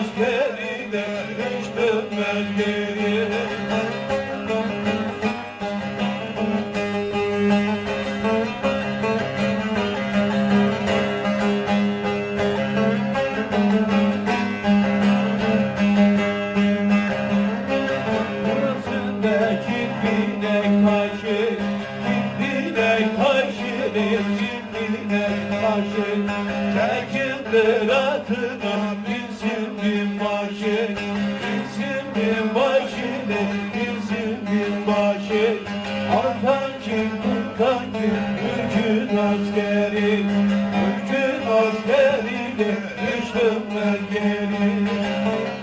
askeri de hiç dönmez geri karşı Birbirine karşı Birbirine karşı. Çekin kıratını Bilsin bin başı Bilsin bin başını Bilsin bin başı. Altan kim tutan kim Mülkün askeri Mülkün askeri Düştüm ben geri.